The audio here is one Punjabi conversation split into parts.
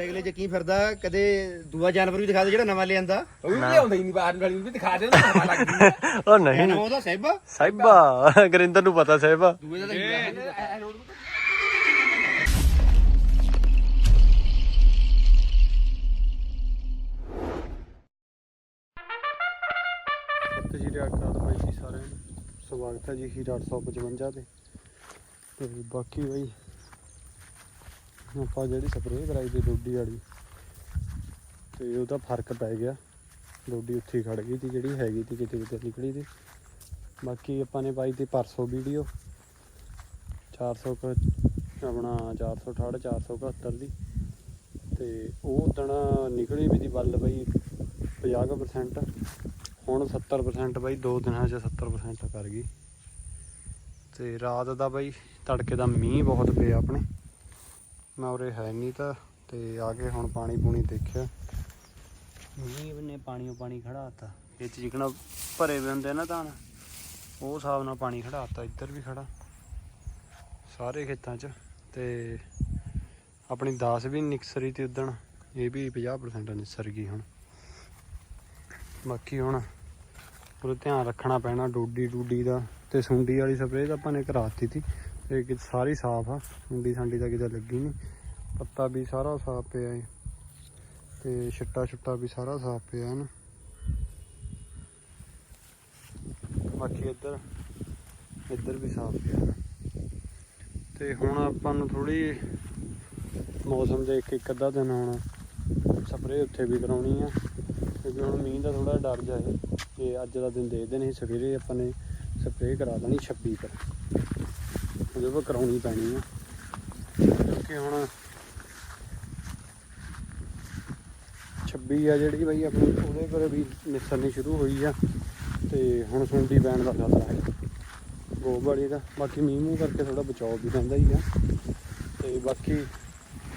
ਮੋਟਰਸਾਈਕਲ 'ਚ ਕੀ ਫਿਰਦਾ ਕਦੇ ਦੂਆ ਜਾਨਵਰ ਵੀ ਦਿਖਾ ਦੇ ਜਿਹੜਾ ਨਵਾਂ ਲਿਆਂਦਾ। ਉਹ ਵੀ ਲਿਆਉਂਦਾ ਹੀ ਨਹੀਂ ਬਾਹਰ ਵਾਲੀ ਨੂੰ ਵੀ ਦਿਖਾ ਦੇ ਉਹਨੂੰ ਪਤਾ ਲੱਗ ਜੂਗਾ। ਉਹ ਨਹੀਂ। ਉਹਦਾ ਸਹਿਬਾ? ਸਾਹਿਬਾ ਗਰਿੰਦਰ ਨੂੰ ਪਤਾ ਸਾਹਿਬਾ। ਦੂਏ ਦਾ ਤਾਂ ਹੀਰਾ। ਸਤਿ ਸ਼੍ਰੀ ਅਕਾਲ ਬਾਈ ਜੀ ਸਾਰਿਆਂ ਨੂੰ। ਸਵਾਗਤ ਹੈ ਜੀ ਹੀਰਾ 855 ਤੇ। ਤੇ ਬਾਕੀ ਬਾਈ ਆਪਾਂ ਜਿਹੜੀ ਸਪਰੇਅ ਕਰਾਈ ਸੀ ਡੋਡੀ ਵਾਲੀ, ਤੇ ਉਹਦਾ ਫ਼ਰਕ ਪੈ ਗਿਆ। ਡੋਡੀ ਉੱਥੇ ਖੜ ਗਈ ਸੀ, ਜਿਹੜੀ ਹੈਗੀ ਤੀ ਕਿਤੇ ਕਿਤੇ ਨਿਕਲੀ ਸੀ। ਬਾਕੀ ਆਪਾਂ ਨੇ ਪਾਈ ਤੀ ਪਰਸੋਂ ਵੀਡੀਓ 400 ਕੁ, ਆਪਣਾ 468 471 ਦੀ। ਤੇ ਉਹ ਉਦਣ ਨਿਕਲੀ ਵੀ ਦੀ ਬੱਲ ਬਈ 50% ਹੁਣ 70% ਬਾਈ ਦੋ ਦਿਨਾਂ 'ਚ 70% ਕਰ ਗਈ। ਤੇ ਰਾਤ ਦਾ ਬਾਈ ਤੜਕੇ ਦਾ ਮੀਂਹ ਬਹੁਤ ਪਿਆ ਆਪਣੇ। ਮੈਂ ਉਰੇ ਹੈ ਨਹੀਂ ਤਾਂ, ਤੇ ਆ ਕੇ ਹੁਣ ਪਾਣੀ ਪੂਣੀ ਦੇਖਿਆ। ਮੀਂਹ ਨੇ ਪਾਣੀਓ ਪਾਣੀ ਖੜਾਤਾ ਇਹ 'ਚ ਭਰੇ ਵੇ ਹੁੰਦੇ ਨਾ ਤਾਂ ਉਹ ਹਿਸਾਬ ਨਾਲ ਪਾਣੀ ਖੜਾਤਾ ਇੱਧਰ ਵੀ ਖੜਾ। ਸਾਰੇ ਖੇਤਾਂ 'ਚ, ਤੇ ਆਪਣੀ 10 ਵੀ ਨਿਕਸਰੀ ਤੇ ਉਦਣ, ਇਹ ਵੀ 50% ਨਿਸਰ ਗਈ ਹੁਣ। ਬਾਕੀ ਹੁਣ ਉਹਦਾ ਧਿਆਨ ਰੱਖਣਾ ਪੈਣਾ ਡੋਡੀ ਡੂਡੀ ਦਾ ਤੇ ਸੁੰਡੀ ਵਾਲੀ ਸਪਰੇਅ ਤਾਂ ਆਪਾਂ ਨੇ ਕਰਾਤੀ ਤੀ ਇਹ ਕਿ ਸਾਰੀ ਸਾਫ਼ ਆ ਸੁੰਡੀ ਸਾਂਡੀ ਤਾਂ ਕਿਤੇ ਲੱਗੀ ਨਹੀਂ ਪੱਤਾ ਵੀ ਸਾਰਾ ਸਾਫ਼ ਪਿਆ ਏ, ਤੇ ਛਿੱਟਾ ਛੁੱਟਾ ਵੀ ਸਾਰਾ ਸਾਫ਼ ਪਿਆ ਨਾ ਬਾਕੀ ਇੱਧਰ ਇੱਧਰ ਵੀ ਸਾਫ਼ ਪਿਆ ਨਾ ਤੇ ਹੁਣ ਆਪਾਂ ਨੂੰ ਥੋੜੀ ਮੌਸਮ ਦੇ ਇੱਕ ਇੱਕ ਅੱਧਾ ਦਿਨ ਹੁਣ ਸਪਰੇਅ ਉੱਥੇ ਵੀ ਕਰਾਉਣੀ ਆ। ਕਿਉਂਕਿ ਹੁਣ ਮੀਂਹ ਦਾ ਥੋੜਾ ਡਰ ਜਾਏ ਤੇ ਅੱਜ ਦਾ ਦਿਨ ਦੇਖਦੇ ਨਹੀਂ ਸਵੇਰੇ ਆਪਾਂ ਨੇ ਸਪਰੇਅ ਕਰਾ ਦੇਣੀ 26 ਪਰ ਉਹਦੇ ਪਰ ਕਰਾਉਣੀ ਪੈਣੀ ਆ। ਕਿਉਂਕਿ ਹੁਣ 26 ਆ ਜਿਹੜੀ ਬਈ ਆਪਣੀ, ਉਹਦੇ ਪਰ ਵੀ ਨਿਸਰਨੀ ਸ਼ੁਰੂ ਹੋਈ ਆ ਤੇ ਹੁਣ ਸੁੰਡੀ ਪੈਣ ਦਾ ਖਤਰਾ ਹੈ। ਗੋਬ ਦਾ, ਬਾਕੀ ਮੀਂਹ ਮੂੰਹ ਕਰਕੇ ਥੋੜਾ ਬਚਾਓ ਵੀ ਰਹਿੰਦਾ ਹੀ ਆ। ਤੇ ਬਾਕੀ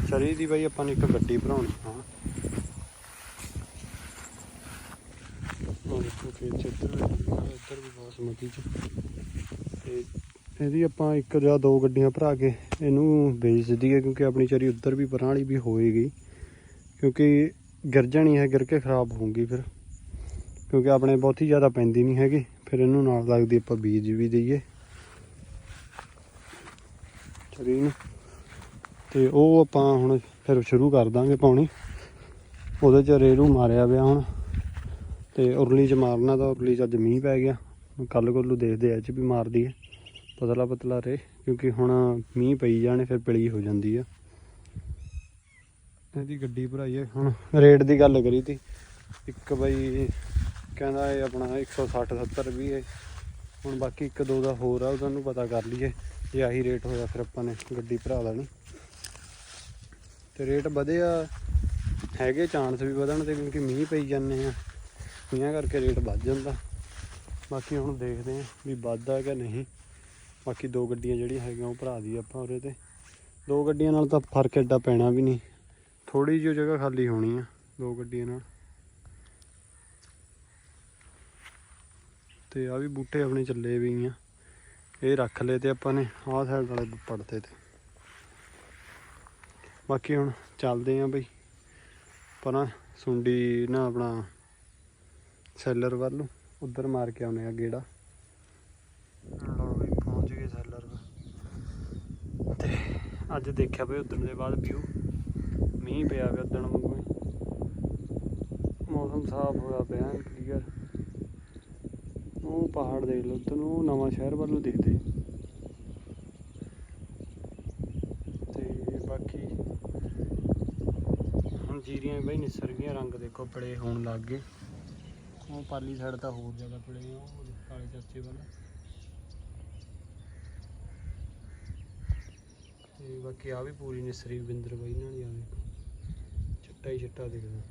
ਸਰੀ ਦੀ ਬਈ ਆਪਾਂ ਨੇ ਇੱਕ ਗੱਡੀ ਭਰਾਉਣੀ ਹਾਂ ਉਹ ਦੇਖੋ ਖੇਤ ਇੱਧਰ ਵੀ ਬਹੁਤ ਵੀ ਚ। ਤੇ ਇਹਦੀ ਆਪਾਂ ਇੱਕ ਜਾਂ ਦੋ ਗੱਡੀਆਂ ਭਰਾ ਕੇ ਇਹਨੂੰ ਵੇਚ ਦਈਏ ਕਿਉਂਕਿ ਆਪਣੀ ਚਰੀ ਉੱਧਰ ਵੀ ਪਰਾਂ ਵਾਲੀ ਵੀ ਹੋਏਗੀ। ਕਿਉਂਕਿ ਗਿਰ ਜਾਣੀ ਹੈ, ਗਿਰ ਕੇ ਖਰਾਬ ਹੋਊਗੀ ਫਿਰ। ਕਿਉਂਕਿ ਆਪਣੇ ਬਹੁਤੀ ਜ਼ਿਆਦਾ ਪੈਂਦੀ ਨਹੀਂ ਹੈਗੀ, ਫਿਰ ਇਹਨੂੰ ਨਾਲ ਲੱਗਦੀ ਆਪਾਂ ਬੀਜ ਵੀ ਦਈਏ। ਚਰੀ ਨੂੰ। ਤੇ ਉਹ ਆਪਾਂ ਹੁਣ ਫਿਰ ਸ਼ੁਰੂ ਕਰ ਦਾਂਗੇ ਪਾਉਣੀ। ਉਹਦੇ ਚ ਰੇਰੂ ਮਾਰਿਆ ਪਿਆ ਹੁਣ। ਤੇ ਉਰਲੀ ਚ ਮਾਰਨਾ ਤਾਂ ਉਰਲੀ ਚ ਅੱਜ ਮੀਂਹ ਪੈ ਗਿਆ। ਕੱਲ ਕੋਲੂ ਦੇਖਦੇ ਆ ਚ ਵੀ ਮਾਰਦੀ ਹੈ। ਪਤਲਾ ਪਤਲਾ ਰੇ ਕਿਉਂਕਿ ਹੁਣ ਮੀਂਹ ਪਈ ਜਾਣੇ, ਫਿਰ ਪਿਲੀ ਹੋ ਜਾਂਦੀ ਆ। ਇਹਦੀ ਗੱਡੀ ਭਰਾਈ ਹੈ ਹੁਣ ਰੇਟ ਦੀ ਗੱਲ ਕਰੀ ਤੀ। ਇੱਕ ਬਈ ਕਹਿੰਦਾ ਇਹ ਆਪਣਾ 160 70 ਵੀ ਹੈ ਹੁਣ ਬਾਕੀ ਇੱਕ ਦੋ ਦਾ ਹੋਰ ਆ, ਉਹ ਤੁਹਾਨੂੰ ਪਤਾ ਕਰ ਲਈਏ। ਜੇ ਆਹੀ ਰੇਟ ਹੋਇਆ, ਫਿਰ ਆਪਾਂ ਨੇ ਗੱਡੀ ਭਰਾ ਲੈਣੀ। ਤੇ ਰੇਟ ਵਧਿਆ, ਹੈਗੇ ਚਾਂਸ ਵੀ ਵਧਣ ਦੇ ਕਿਉਂਕਿ ਮੀਂਹ ਪਈ ਜਾਂਦੇ ਆ। ਮੀਂਹਾਂ ਕਰਕੇ ਰੇਟ ਵੱਧ ਜਾਂਦਾ। ਬਾਕੀ ਹੁਣ ਦੇਖਦੇ ਆ ਵੀ ਵੱਧਦਾ ਕਿ ਨਹੀਂ। ਬਾਕੀ ਦੋ ਗੱਡੀਆਂ ਜਿਹੜੀਆਂ ਹੈਗੀਆਂ ਉਹ ਭਰਾ ਦੀ ਆਪਾਂ ਉਹਦੇ ਤੇ। ਦੋ ਗੱਡੀਆਂ ਨਾਲ ਤਾਂ ਫ਼ਰਕ ਐਡਾ ਪੈਣਾ ਵੀ ਨਹੀਂ। ਥੋੜੀ ਜਿਹੀ ਜਗ੍ਹਾ ਖਾਲੀ ਹੋਣੀ ਆ, ਦੋ ਗੱਡੀਆਂ ਨਾਲ। ਤੇ ਆ ਵੀ ਬੂਟੇ ਆਪਣੇ ਚੱਲੇ ਵੀ ਆ। ਇਹ ਰੱਖ ਲਏ ਤੇ ਆਪਾਂ ਨੇ, ਆਹ ਸਾਈਡ ਵਾਲੇ ਪੜਤੇ ਤੇ। ਬਾਕੀ ਹੁਣ ਚੱਲਦੇ ਆਂ ਬਈ। ਪਰਾਂ ਸੁੰਡੀ ਨਾ ਆਪਣਾ ਸੈਲਰ ਵੱਲ ਨੂੰ, ਉਧਰ ਮਾਰ ਕੇ ਆਉਨੇ ਆ ਗੇੜਾ ਲਓ ਬਈ ਪਹੁੰਚ ਗਏ ਸੈਲਰ ਵੱਲ। ਤੇ ਅੱਜ ਦੇਖਿਆ ਬਈ ਉਦਣ ਦੇ ਬਾਅਦ ਵਿਊ ਮੀਂਹ ਪਿਆ ਪਿਆ ਉਦਣ ਵਾਂਗੂ ਮੌਸਮ ਸਾਫ਼ ਹੋਇਆ ਪਿਆ ਕਲੀਅਰ ਉਹ ਪਹਾੜ ਦੇਖ ਲਓ, ਉਧਰ ਨੂੰ ਨਵਾਂ ਸ਼ਹਿਰ ਵੱਲੋਂ ਦਿਖਦੇ। ਤੇ ਬਾਕੀ ਹੁਣ ਜੀਰੀਆਂ ਬਈ ਨਿਸਰ ਗਈਆਂ, ਰੰਗ ਦੇਖੋ ਪੜੇ ਹੋਣ ਲੱਗ ਗਏ। ਉਹ ਪਾਲੀ ਸਾਈਡ ਤਾਂ ਹੋਰ ਜ਼ਿਆਦਾ ਪੜੇ ਉਹ ਕਾਲੇ ਚਾਚੇ ਵੱਲ। ਤੇ ਬਾਕੀ ਆ ਵੀ ਪੂਰੀ ਨਿਸਰੀ ਬਿੰਦਰ ਬਾਈ ਨਾਲ ਹੀ ਆ ਚਿੱਟਾ ਹੀ ਚਿੱਟਾ ਦਿਖਦਾ।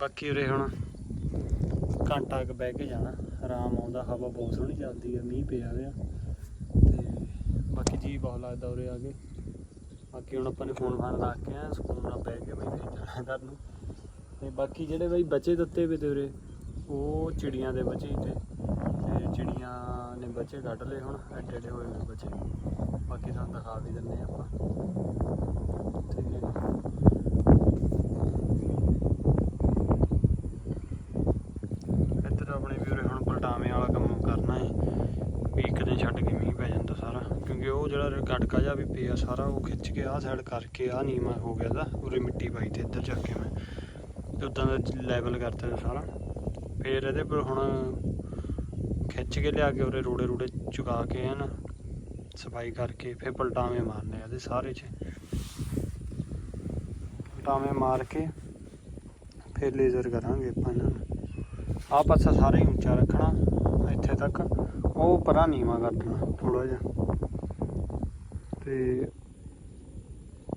ਬਾਕੀ ਉਰੇ ਹੁਣ ਘੰਟਾ ਕੁ ਬਹਿ ਕੇ ਜਾਣਾ। ਆਰਾਮ ਆਉਂਦਾ, ਹਵਾ ਬਹੁਤ ਸੋਹਣੀ ਚੱਲਦੀ ਹੈ ਮੀਂਹ ਪਿਆ ਹੋਇਆ। ਤੇ ਬਾਕੀ ਜੀ ਬਹੁਤ ਲੱਗਦਾ ਉਰੇ ਆ ਕੇ। ਬਾਕੀ ਹੁਣ ਆਪਾਂ ਨੇ ਫੋਨ ਫਾਨ ਲਾ ਕੇ ਆ ਸਕੂਨ ਨਾਲ ਬਹਿ ਕੇ ਬਈ ਫਿਰ ਜਾਣਾ ਘਰ ਨੂੰ। ਤੇ ਬਾਕੀ ਜਿਹੜੇ ਬਈ ਬੱਚੇ ਦਿੱਤੇ ਵੇ ਤੇ ਉਰੇ ਉਹ ਚਿੜੀਆਂ ਦੇ ਬੱਚੇ ਤੇ ਤੇ ਚਿੜੀਆਂ ਨੇ ਬੱਚੇ ਕੱਢ ਲਏ ਹੁਣ, ਐਡੇ ਐਡੇ ਹੋਏ ਹੋਏ ਬੱਚੇ। ਬਾਕੀ ਤੁਹਾਨੂੰ ਦਿਖਾ ਵੀ ਦਿੰਨੇ ਆਪਾਂ। ਇੱਧਰ ਆਪਣੇ ਵੀਰੇ ਹੁਣ ਪਲਟਾਵੇਂ ਵਾਲਾ ਕੰਮ ਕਰਨਾ ਹੈ ਵੀ ਇੱਕ ਦਿਨ ਛੱਡ ਕੇ ਮੀਂਹ ਪੈ ਜਾਂਦਾ ਸਾਰਾ। ਕਿਉਂਕਿ ਉਹ ਜਿਹੜਾ ਗੜਕਾ ਜਿਹਾ ਵੀ ਪਿਆ ਸਾਰਾ, ਉਹ ਖਿੱਚ ਕੇ ਆਹ ਸਾਈਡ ਕਰਕੇ ਆਹ ਨੀਵਾਂ ਹੋ ਗਿਆ ਦਾ ਉਰੇ ਮਿੱਟੀ ਪਾਈ ਤੇ ਇੱਧਰ ਜਾ ਕੇ ਮੈਂ। ਤੇ ਉਦਾਂ ਦਾ ਲੈਵਲ ਕਰਤਾ ਸਾਰਾ। ਫੇਰ ਇਹਦੇ ਪਰ ਹੁਣ ਖਿੱਚ ਕੇ ਲਿਆ ਕੇ ਉਰੇ ਰੋੜੇ ਰੋੜੇ ਚੁਕਾ ਕੇ ਹਨ, ਸਫ਼ਾਈ ਕਰਕੇ ਫਿਰ ਪਲਟਾਵੇਂ ਮਾਰਨੇ ਇਹਦੇ ਸਾਰੇ 'ਚ। ਪਲਟਾਵੇਂ ਮਾਰ ਕੇ ਫਿਰ ਲੇਜ਼ਰ ਕਰਾਂਗੇ ਆਪਾਂ ਇਹਨਾਂ ਨੂੰ। ਆਹ ਪਾਸਾ ਸਾਰਾ ਹੀ ਉੱਚਾ ਰੱਖਣਾ, ਇੱਥੇ ਤੱਕ। ਉਹ ਪਰਾਂ ਨੀਵਾਂ ਕਰ ਦੇਣਾ ਥੋੜਾ ਜਿਹਾ। ਤੇ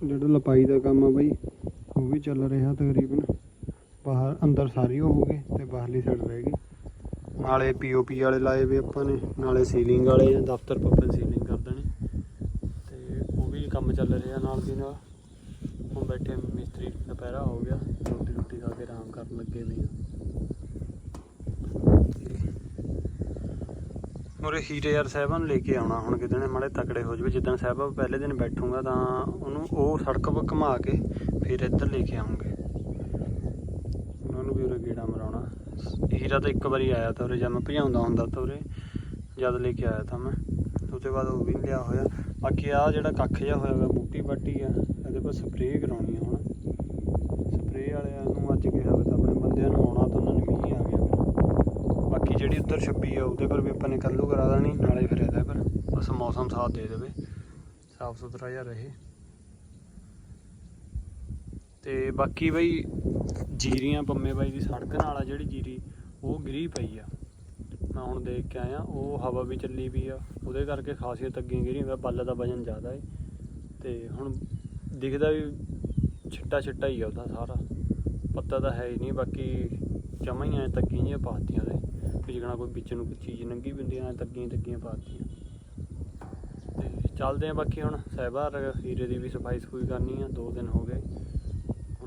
ਜਿਹੜਾ ਲਪਾਈ ਦਾ ਕੰਮ ਆ ਬਈ, ਉਹ ਵੀ ਚੱਲ ਰਿਹਾ ਤਕਰੀਬਨ। ਬਾਹਰ ਅੰਦਰ ਸਾਰੀ ਉਹ ਹੋ ਗਈ ਤੇ ਬਾਹਰਲੀ ਸਾਈਡ ਰਹਿ ਗਈ। ਨਾਲੇ ਪੀਓਪੀ ਵਾਲੇ ਲਾਏ ਵੇ ਆਪਾਂ ਨੇ, ਨਾਲੇ ਸੀਲਿੰਗ ਵਾਲੇ ਆ, ਦਫ਼ਤਰ ਪੱਪਨ ਸੀਲਿੰਗ ਕਰ ਦੇਣੇ। ਤੇ ਉਹ ਵੀ ਕੰਮ ਚੱਲ ਰਿਹਾ ਨਾਲ ਦੀ ਨਾਲ। ਹੁਣ ਬੈਠੇ ਮਿਸਤਰੀ, ਦੁਪਹਿਰਾ ਹੋ ਗਿਆ, ਰੋਟੀ ਰੋਟੀ ਖਾ ਕੇ ਆਰਾਮ ਕਰਨ ਲੱਗੇ ਵੀ ਉਰੇ ਹੀਰੇ ਯਾਰ ਸਾਹਿਬਾਂ ਨੂੰ ਲੈ ਕੇ ਆਉਣਾ ਹੁਣ ਕਿਤੇ ਮਾੜੇ ਤਕੜੇ ਹੋ ਜਵੇ। ਜਿੱਦਣ ਸਾਹਿਬਾ ਪਹਿਲੇ ਦਿਨ ਬੈਠੂਗਾ ਤਾਂ ਉਹਨੂੰ ਉਹ ਸੜਕ 'ਤੇ ਘੁਮਾ ਕੇ ਫਿਰ ਇੱਧਰ ਲੈ ਕੇ ਆਉਂਗੇ। ਨੂੰ ਵੀ ਉਰੇ ਗੇੜਾ ਮਰਾਉਣਾ। ਹੀਰਾ ਤਾਂ ਇੱਕ ਵਾਰੀ ਆਇਆ ਤਾਂ ਉਰੇ ਜਦ ਮੈਂ ਭਜਾਉਂਦਾ ਹੁੰਦਾ ਤਾਂ ਉਰੇ ਜਦ ਲੈ ਕੇ ਆਇਆ ਤਾਂ ਮੈਂ। ਉਸ ਬਾਅਦ ਉਹ ਵੀ ਲਿਆ ਹੋਇਆ। ਬਾਕੀ ਆ ਜਿਹੜਾ ਕੱਖ ਜਿਹਾ ਹੋਇਆ ਵਾ ਬੂਟੀ ਬਾਟੀ ਆ, ਇਹਦੇ ਪਰ ਸਪਰੇਅ ਕਰਾਉਣੀ ਆ ਹੁਣ। ਸਪਰੇਅ ਵਾਲਿਆਂ ਨੂੰ ਅੱਜ ਕਿਹਾ ਤਾਂ ਆਪਣੇ ਬੰਦਿਆਂ ਨੂੰ ਆਉਣਾ ਤਾਂ ਉਹਨਾਂ ਨੇ ਮੀਂਹ ਆ ਗਿਆ। ਫਿਰ ਬਾਕੀ ਜਿਹੜੀ ਉੱਧਰ 26 ਆ, ਉਹਦੇ ਪਰ ਵੀ ਆਪਾਂ ਨੇ ਕੱਲੂ ਕਰਾ ਦੇਣੀ, ਨਾਲੇ ਫਿਰ ਇਹਦੇ ਪਰ। ਬਸ ਮੌਸਮ ਸਾਥ ਦੇ ਦੇਵੇ। ਸਾਫ਼ ਸੁਥਰਾ ਜਿਹਾ ਰਹੇ। ਤੇ ਬਾਕੀ ਬਈ ਜੀਰੀਆਂ ਪੰਮੇ ਬਾਈ ਦੀ ਸੜਕ ਨਾਲ ਆ ਜਿਹੜੀ ਜੀਰੀ, ਉਹ ਗਿਰੀ ਪਈ ਆ। ਮੈਂ ਹੁਣ ਦੇਖ ਕੇ ਆਇਆ, ਉਹ ਹਵਾ ਵੀ ਚੱਲੀ ਵੀ ਆ। ਉਹਦੇ ਕਰਕੇ ਖਾਸੀਅਤ ਅੱਗੇ ਗਿਰੀ ਹੋਇਆ ਬੱਲ ਦਾ ਵਜਨ ਜ਼ਿਆਦਾ ਏ। ਤੇ ਹੁਣ ਦਿਖਦਾ ਵੀ ਛਿੱਟਾ ਛਿੱਟਾ ਹੀ ਆ ਉਹਦਾ ਸਾਰਾ। ਪੱਤਾ ਤਾਂ ਹੈ ਹੀ ਨਹੀਂ, ਬਾਕੀ ਜਮਾਂ ਹੀ ਐ ਤੱਕੀਆਂ ਜਿਹੀਆਂ ਪਾਤੀਆਂ ਉਹਦੇ ਵੀ ਜਿਕਣਾ ਕੋਈ ਵਿੱਚ ਨੂੰ ਕੋਈ ਚੀਜ਼ ਨੰਗੀ ਵੀ ਹੁੰਦੀ ਐ ਤੱਕੀਆਂ ਤੱਕੀਆਂ ਪਾਤੀਆਂ। ਤੇ ਚੱਲਦੇ ਆ ਬਾਕੀ ਹੁਣ, ਸਹਿਬਾਰ, ਹੀਰੇ ਦੀ ਵੀ ਸਫ਼ਾਈ ਸਫੂਈ ਕਰਨੀ ਆ, ਦੋ ਦਿਨ ਹੋ ਗਏ।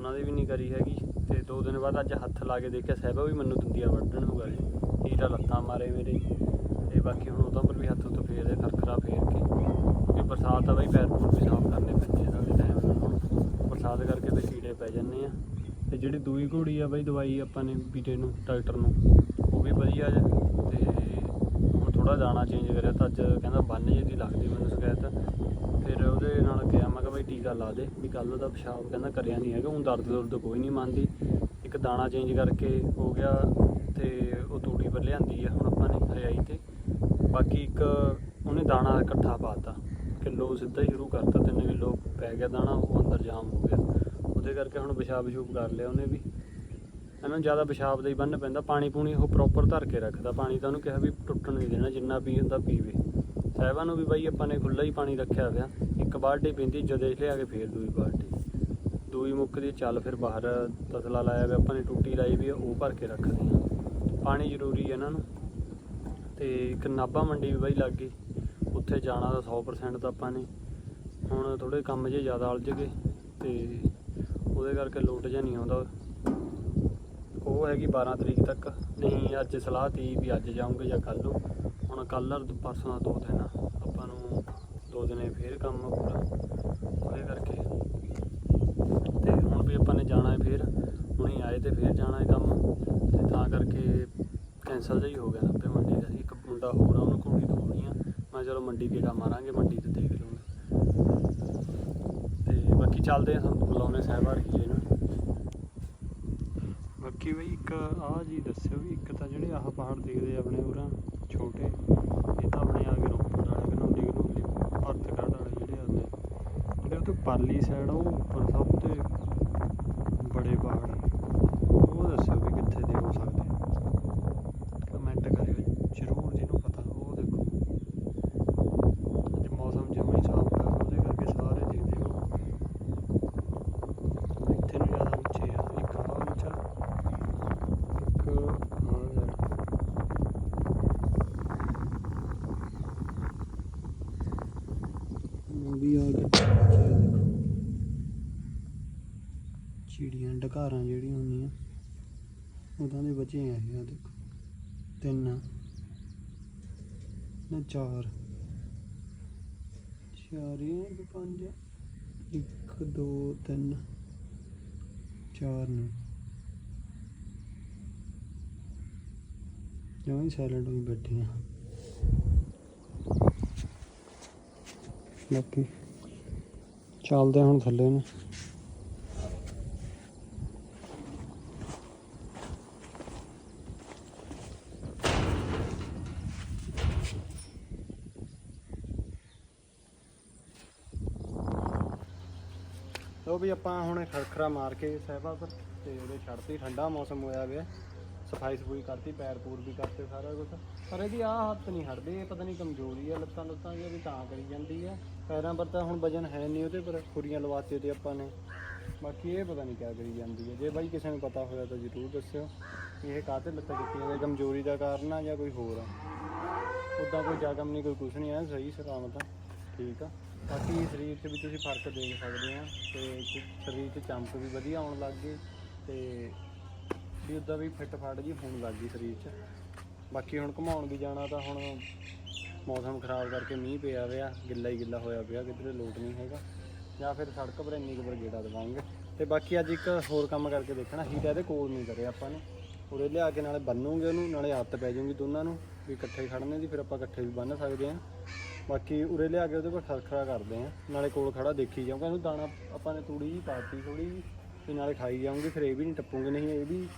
ਉਹਨਾਂ ਦੀ ਵੀ ਨਹੀਂ ਕਰੀ ਹੈਗੀ। ਤੇ ਦੋ ਦਿਨ ਬਾਅਦ ਅੱਜ ਹੱਥ ਲਾ ਕੇ ਦੇਖਿਆ ਸਹਿਬਾ ਵੀ ਮੈਨੂੰ ਦੰਦੀਆਂ ਵੱਢਣ ਨੂੰ ਗਏ। ਹੀਰਾ ਲੱਤਾਂ ਮਾਰੇ ਮੇਰੇ। ਤੇ ਬਾਕੀ ਹੁਣ ਉਹਦਾ ਪਰ ਵੀ ਹੱਥ ਉੱਤੇ ਫੇਰ ਦੇ ਖਰਖਰਾ ਫੇਰ ਕੇ। ਕਿਉਂਕਿ ਬਰਸਾਤ ਆ ਬਈ, ਪੈਰ ਪੂਰ ਵੀ ਸਾਫ਼ ਕਰਨੇ ਪੈਂਦੇ ਆ ਸਾਡੇ ਟਾਈਮ ਨਾਲ। ਬਰਸਾਤ ਕਰਕੇ ਤੇ ਕੀੜੇ ਪੈ ਜਾਂਦੇ ਆ। ਤੇ ਜਿਹੜੀ ਦੂਈ ਘੋੜੀ ਆ ਬਈ, ਦਵਾਈ ਆਪਾਂ ਨੇ ਬੀਟੇ ਨੂੰ, ਡਾਕਟਰ ਨੂੰ, ਉਹ ਵੀ ਵਧੀਆ ਜਿਹਾ ਥੋੜਾ ਦਾਣਾ ਚੇਂਜ ਕਰਿਆ ਤਾਂ ਅੱਜ ਕਹਿੰਦਾ ਬੰਨ ਜੇ ਦੀ ਲੱਗਦੀ ਮੈਨੂੰ ਸ਼ਿਕਾਇਤ। ਫਿਰ ਉਹਦੇ ਨਾਲ ਕਿਹਾ, ਮੈਂ ਕਿਹਾ ਬਈ ਟੀਕਾ ਲਾ ਦੇ, ਵੀ ਕੱਲ ਦਾ ਪਿਸ਼ਾਬ ਕਹਿੰਦਾ ਕਰਿਆ ਨਹੀਂ ਹੈਗਾ, ਹੁਣ ਦਰਦ ਦੁਰਦ ਕੋਈ ਨਹੀਂ ਮੰਨਦੀ। ਇੱਕ ਦਾਣਾ ਚੇਂਜ ਕਰਕੇ ਹੋ ਗਿਆ ਤੇ ਉਹ ਤੂੜੀ ਪਰ ਲਿਆਂਦੀ ਆ, ਹੁਣ ਆਪਾਂ ਨੇ ਹਰਿਆਈ ਤੇ। ਬਾਕੀ ਇੱਕ ਉਹਨੇ ਦਾਣਾ ਇਕੱਠਾ ਪਾਤਾ, ਕਿਲੋ ਸਿੱਧਾ ਹੀ ਸ਼ੁਰੂ ਕਰਤਾ 3 ਕਿਲੋ ਪੈ ਗਿਆ ਦਾਣਾ, ਉਹ ਅੰਦਰ ਜਾਮ ਹੋ ਗਿਆ। ਉਹਦੇ ਕਰਕੇ ਹੁਣ ਪਿਸ਼ਾਬ ਸ਼ੂਬ ਕਰ ਲਿਆ ਉਹਨੇ ਵੀ। ਇਹਨਾਂ ਨੂੰ ਜ਼ਿਆਦਾ ਪਿਸ਼ਾਬ ਦਾ ਹੀ ਬੰਨ ਪੈਂਦਾ, ਪਾਣੀ ਪੂਣੀ ਉਹ ਪ੍ਰੋਪਰ ਧਰ ਕੇ ਰੱਖਦਾ। ਪਾਣੀ ਤਾਂ ਉਹਨੂੰ ਕਿਹਾ ਵੀ ਟੁੱਟਣ ਨਹੀਂ ਦੇਣਾ, ਜਿੰਨਾ ਪੀ ਹੁੰਦਾ ਪੀਵੇ। ਸਾਹਿਬਾਂ ਨੂੰ ਵੀ ਬਾਈ ਆਪਾਂ ਨੇ ਖੁੱਲਾ ਹੀ ਪਾਣੀ ਰੱਖਿਆ ਹੋਇਆ। ਇੱਕ ਬਾਲਟੀ ਪੀਂਦੀ, ਜਦੇ ਲਿਆ ਕੇ ਫੇਰ ਦੂਈ ਬਾਲਟੀ। ਦੂਈ ਮੁੱਕਦੀ ਚੱਲ ਫਿਰ ਬਾਹਰ ਤਸਲਾ ਲਾਇਆ ਹੋਇਆ, ਆਪਾਂ ਨੇ ਟੂਟੀ ਲਾਈ ਵੀ ਉਹ ਭਰ ਕੇ ਰੱਖਦੇ ਆ ਪਾਣੀ ਜ਼ਰੂਰੀ ਹੈ ਇਹਨਾਂ ਨੂੰ। ਤੇ ਇੱਕ ਨਾਭਾ ਮੰਡੀ ਵੀ ਬਾਈ ਲੱਗ ਗਈ। ਉੱਥੇ ਜਾਣਾ ਤਾਂ 100% ਤਾਂ ਆਪਾਂ ਨੇ। ਹੁਣ ਥੋੜੇ ਕੰਮ ਜੇ ਜ਼ਿਆਦਾ ਉਲਝ ਗਏ। ਤੇ ਉਹਦੇ ਕਰਕੇ ਲੋਟ ਜਿਹਾ ਨਹੀਂ ਆਉਂਦਾ। ਉਹ ਹੈਗੀ 12 ਤਰੀਕ ਤੱਕ। ਨਹੀਂ ਅੱਜ ਸਲਾਹ ਤੀ ਵੀ ਅੱਜ ਜਾਉਂਗੇ ਜਾਂ ਕੱਲ ਨੂੰ। ਹੁਣ ਕੱਲ ਔਰ ਪਰਸੋਂ ਦਾ ਦੋ ਦਿਨ ਆਪਾਂ ਨੂੰ ਦੋ ਦਿਨੇ ਫੇਰ ਕੰਮ ਪੂਰਾ ਉਹਦੇ ਕਰਕੇ। ਤੇ ਹੁਣ ਵੀ ਆਪਾਂ ਨੇ ਜਾਣਾ ਹੈ ਫੇਰ। ਹੁਣੀ ਆਏ ਤੇ ਫੇਰ ਜਾਣਾ ਹੈ ਕੰਮ। ਤੇ ਤਾਂ ਕਰਕੇ ਕੈਂਸਲ ਜਿਹਾ ਹੀ ਹੋ ਗਿਆ ਨੱਬੇ ਮੰਡੀ ਦਾ। ਇੱਕ ਮੁੰਡਾ ਹੋਰ ਆ ਉਹਨੂੰ ਕੁੜੀ ਦਵਾਉਣੀ ਆ। ਮੈਂ ਚਲੋ ਮੰਡੀ ਗੇੜਾ ਮਾਰਾਂਗੇ ਮੰਡੀ ਤੇ ਦੇਖ ਲਵਾਂਗੇ ਤੇ ਬਾਕੀ ਚੱਲਦੇ ਆ ਸਾਨੂੰ ਬੁਲਾਉਣੇ ਸਾਹਿਬਾਰ ਹੀਰੇ ਨੂੰ। ਬਾਕੀ ਬਈ ਇੱਕ ਆਹ ਜੀ ਦੱਸਿਓ ਵੀ ਇੱਕ ਤਾਂ ਜਿਹੜੇ ਆਹ ਪਹਾੜ ਦਿਖਦੇ ਆਪਣੇ ਉਰਾਂ ਛੋਟੇ, ਇਹ ਤਾਂ ਆਪਣੇ ਆ ਕੇ ਰੋਪੜ ਵਾਲੇ ਗਨੌਲੀ ਗਨੌਲੀ ਅਰਥਗੜ੍ਹ ਵਾਲੇ ਜਿਹੜੇ ਆਉਂਦੇ ਜਿਹੜੇ ਉਹ ਤੋਂ ਪਰਲੀ ਸਾਈਡ ਉਹ ਉੱਪਰ ਸਭ ਤੇ ਬੜੇ ਪਹਾੜ ਆ। ਉਹ ਦੱਸਿਓ ਵੀ ਕਿੱਥੇ ਦੇ ਹੋ ਸਕਦੇ ਕਮੈਂਟ ਕਰਿਓ ਜ਼ਰੂਰ ਜਿਹਨੂੰ ਪਤਾ ਉਹ ਦੇਖੋ ਅੱਜ ਮੌਸਮ ਜਮਾਂ ਹੀ ਸਾਫ਼ ਹੈ ਉਹਦੇ ਕਰਕੇ ਸਾਰੇ ਦਿਖਦੇ ਹੋ ਇੱਥੇ ਨੂੰ ਜ਼ਿਆਦਾ ਉੱਚੇ ਆ ਇੱਕ ਆ ਉੱਚਾ ਇੱਕ ਆ ਸਾਈਡ ਉਹ ਵੀ ਆ ਕੇ ਉੱਚੇ ਆ ਦੇਖੋ ਚਿੜੀਆਂ ਡਕਾਰਾਂ ਜਿਹੜੀਆਂ ਹੁੰਦੀਆਂ ਉਹਦਾਂ ਦੇ ਬੱਚੇ ਆ ਇਹ ਦੇਖੋ। ਤਿੰਨ, ਨਾ ਚਾਰ। ਚਾਰ ਇਹ ਪੰਜ ਇੱਕ, ਦੋ, ਤਿੰਨ, ਚਾਰ ਨੇ। ਜਮਾਂ ਹੀ ਸਾਇਲੈਂਟ ਹੋਈ ਬੈਠੇ ਆ। ਬਾਕੀ ਚੱਲਦੇ ਹੁਣ ਥੱਲੇ ਨੂੰ। ਵੀ ਆਪਾਂ ਹੁਣ ਖੜਖੜਾ ਮਾਰ ਕੇ ਸਹਿਬਾ ਪਰ ਤੇ ਉਹਦੇ ਛੱਡਤੀ, ਠੰਡਾ ਮੌਸਮ ਹੋਇਆ ਪਿਆ। ਸਫ਼ਾਈ ਸਫੂਈ ਕਰਤੀ, ਪੈਰ ਪੂਰ ਵੀ ਕਰਤੇ ਸਾਰਾ ਕੁਝ ਪਰ ਇਹਦੀ ਆਹ ਹੱਥ ਨਹੀਂ ਹਟਦੇ, ਇਹ ਪਤਾ ਨਹੀਂ ਕਮਜ਼ੋਰੀ ਆ, ਲੱਤਾਂ ਲੁੱਤਾਂ ਦੀ ਵੀ ਤਾਂ ਕਰੀ ਜਾਂਦੀ ਆ। ਪੈਰਾਂ ਪਰ ਤਾਂ ਹੁਣ ਵਜਨ ਹੈ ਨਹੀਂ ਉਹਦੇ ਪਰ, ਖੁਰੀਆਂ ਲਵਾਤੇ ਤੇ ਆਪਾਂ ਨੇ। ਬਾਕੀ ਇਹ ਪਤਾ ਨਹੀਂ ਕਿਆ ਕਰੀ ਜਾਂਦੀ ਹੈ ਜੇ ਬਾਈ ਕਿਸੇ ਨੂੰ ਪਤਾ ਹੋਇਆ ਤਾਂ ਜ਼ਰੂਰ ਦੱਸਿਓ ਕਿ ਇਹ ਕਾਹਤੇ ਲੱਤਾਂ ਕਿੱਤੀਆਂ ਦੇ ਕਮਜ਼ੋਰੀ ਦਾ ਕਾਰਨ ਆ ਜਾਂ ਕੋਈ ਹੋਰ ਆ। ਉਦਾਂ ਕੋਈ ਜਾਗਮ ਨਹੀਂ, ਕੋਈ ਕੁਛ ਨਹੀਂ ਆ, ਸਹੀ ਸਲਾਮਤ ਆ। ਠੀਕ ਆ। ਬਾਕੀ ਸਰੀਰ 'ਚ ਵੀ ਤੁਸੀਂ ਫ਼ਰਕ ਦੇਖ ਸਕਦੇ ਆ ਤੇ ਸਰੀਰ 'ਚ ਚਮਕ ਵੀ ਵਧੀਆ ਆਉਣ ਲੱਗ ਗਈ ਤੇ ਵੀ ਉਦਾਂ ਵੀ ਫਿੱਟ ਫਾਟ ਜੀ ਹੋਣ ਲੱਗ ਗਈ ਸਰੀਰ 'ਚ। ਬਾਕੀ ਹੁਣ ਘੁਮਾਉਣ ਵੀ ਜਾਣਾ ਤਾਂ ਹੁਣ ਮੌਸਮ ਖਰਾਬ ਕਰਕੇ ਮੀਂਹ ਪਿਆ ਪਿਆ ਗਿੱਲਾ ਹੀ ਗਿੱਲਾ ਹੋਇਆ ਪਿਆ, ਕਿਧਰੇ ਲੋਟ ਨਹੀਂ ਹੈਗਾ। ਜਾਂ ਫਿਰ ਸੜਕ ਪਰ ਇੰਨੀ ਕੁ ਪਰ ਗੇੜਾ ਦਵਾਂਗੇ। ਤੇ ਬਾਕੀ ਅੱਜ ਇੱਕ ਹੋਰ ਕੰਮ ਕਰਕੇ ਦੇਖਣਾ ਹੀਟ ਇਹਦੇ ਕੋਲ ਨਹੀਂ ਕਰਿਆ ਆਪਾਂ ਨੇ। ਉਰੇ ਲਿਆ ਕੇ ਨਾਲੇ ਬੰਨੂਗੇ ਉਹਨੂੰ, ਨਾਲੇ ਹੱਥ ਪੈ ਜਾਊਗੀ ਦੋਨਾਂ ਨੂੰ, ਵੀ ਇਕੱਠੇ ਖੜਨੇ ਦੀ, ਫਿਰ ਆਪਾਂ ਇਕੱਠੇ ਵੀ ਬੰਨ ਸਕਦੇ ਹਾਂ। ਬਾਕੀ ਉਰੇ ਲਿਆ ਕੇ ਉਹਦੇ ਕੋਲ ਖਰਖਰਾ ਕਰਦੇ ਆ। ਨਾਲੇ ਕੋਲ ਖੜਾ ਦੇਖੀ ਜਾਊਗਾ। ਇਹਨੂੰ ਦਾਣਾ ਆਪਾਂ ਨੇ ਤੂੜੀ ਜੀ ਪਾਤੀ ਥੋੜੀ ਜੀ ਤੇ ਨਾਲੇ ਖਾਈ ਜਾਊਂਗੇ। ਫਿਰ ਇਹ ਵੀ ਨਹੀਂ ਟੱਪੂਗੇ, ਨਹੀਂ ਇਹ ਵੀ